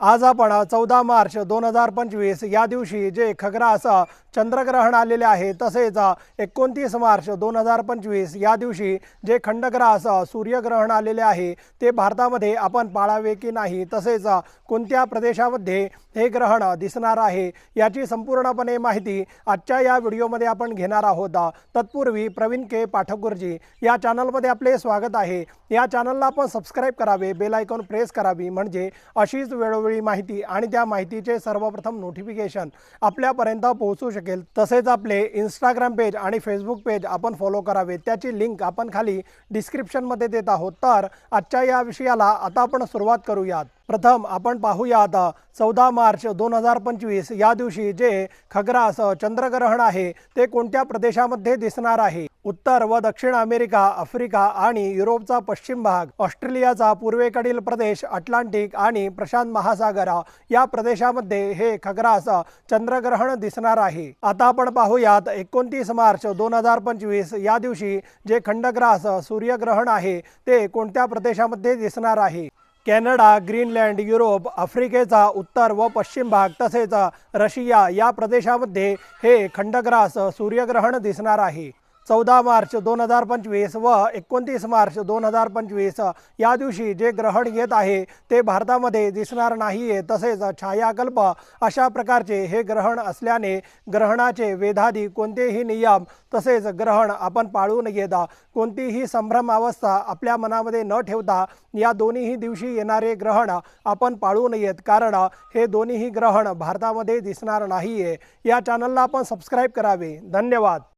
आज आपण चौदा मार्च दोन हजार पंचवीस या दिवशी जे खग्रास चंद्रग्रहण आलेले आहे तसेच एकोणतीस मार्च दोन हजार पंचवीस या दिवशी जे खंडग्रास सूर्यग्रहण आलेले आहे ते भारतामध्ये आपण पाळावे की नाही तसेच कोणत्या प्रदेशामध्ये हे ग्रहण दिसणार आहे याची संपूर्णपणे माहिती आजच्या या व्हिडिओमध्ये आपण घेणार आहोत. तत्पूर्वी प्रवीण के. पाठकगुरजी या चॅनलमध्ये आपले स्वागत आहे. या चॅनलला आपण सबस्क्राईब करावे बेल आयकॉन प्रेस करावी म्हणजे अशीच वेळोवेळी माहिती आणि त्या माहितीचे सर्वप्रथम नोटिफिकेशन आपल्यापर्यंत पोहोचू शकेल. तसेच आपले इंस्टाग्राम पेज आणि फेसबुक पेज आपण फॉलो करावे. त्याची लिंक आपण खाली डिस्क्रिप्शनमध्ये देत आहोत. तर आजच्या या विषयाला आता आपण सुरुवात करूयात. प्रथम आपण पाहूयात चौदा मार्च दोन हजार पंचवीस या दिवशी जे खग्रास चंद्रग्रहण आहे ते कोणत्या प्रदेशामध्ये दिसणार आहे? उत्तर व दक्षिण अमेरिका आफ्रिका आणि युरोपचा पश्चिम भाग ऑस्ट्रेलियाचा पूर्वेकडील प्रदेश अटलांटिक आणि प्रशांत महासागर या प्रदेशामध्ये हे खग्रास चंद्रग्रहण दिसणार आहे. आता आपण पाहूयात एकोणतीस मार्च दोन हजार पंचवीस या दिवशी जे खंडग्रास सूर्यग्रहण आहे ते कोणत्या प्रदेशामध्ये दिसणार आहे? कॅनडा ग्रीनलँड युरोप आफ्रिकेचा उत्तर व पश्चिम भाग तसेच रशिया या प्रदेशामध्ये हे खंडग्रास सूर्यग्रहण दिसणार आहे. चौदा मार्च दोन हजार पंचवीस व एकोणतीस मार्च दोन हजार पंचवीस या दिवशी जे ग्रहण येत आहे ते भारतामध्ये दिसणार नाही आहे तसेच छायाकल्प अशा प्रकारचे हे ग्रहण असल्याने ग्रहणाचे वेधादी कोणतेही नियम तसेच ग्रहण आपण पाळू नयेत कोणतीही संभ्रम अवस्था आपल्या मनामध्ये न ठेवता या दोन्हीही दिवशी येणारे ग्रहण आपण पाळू नयेत कारण हे दोन्हीही ग्रहण भारतामध्ये दिसणार नाही आहे या चॅनलला आपण सबस्क्राईब करावे. धन्यवाद.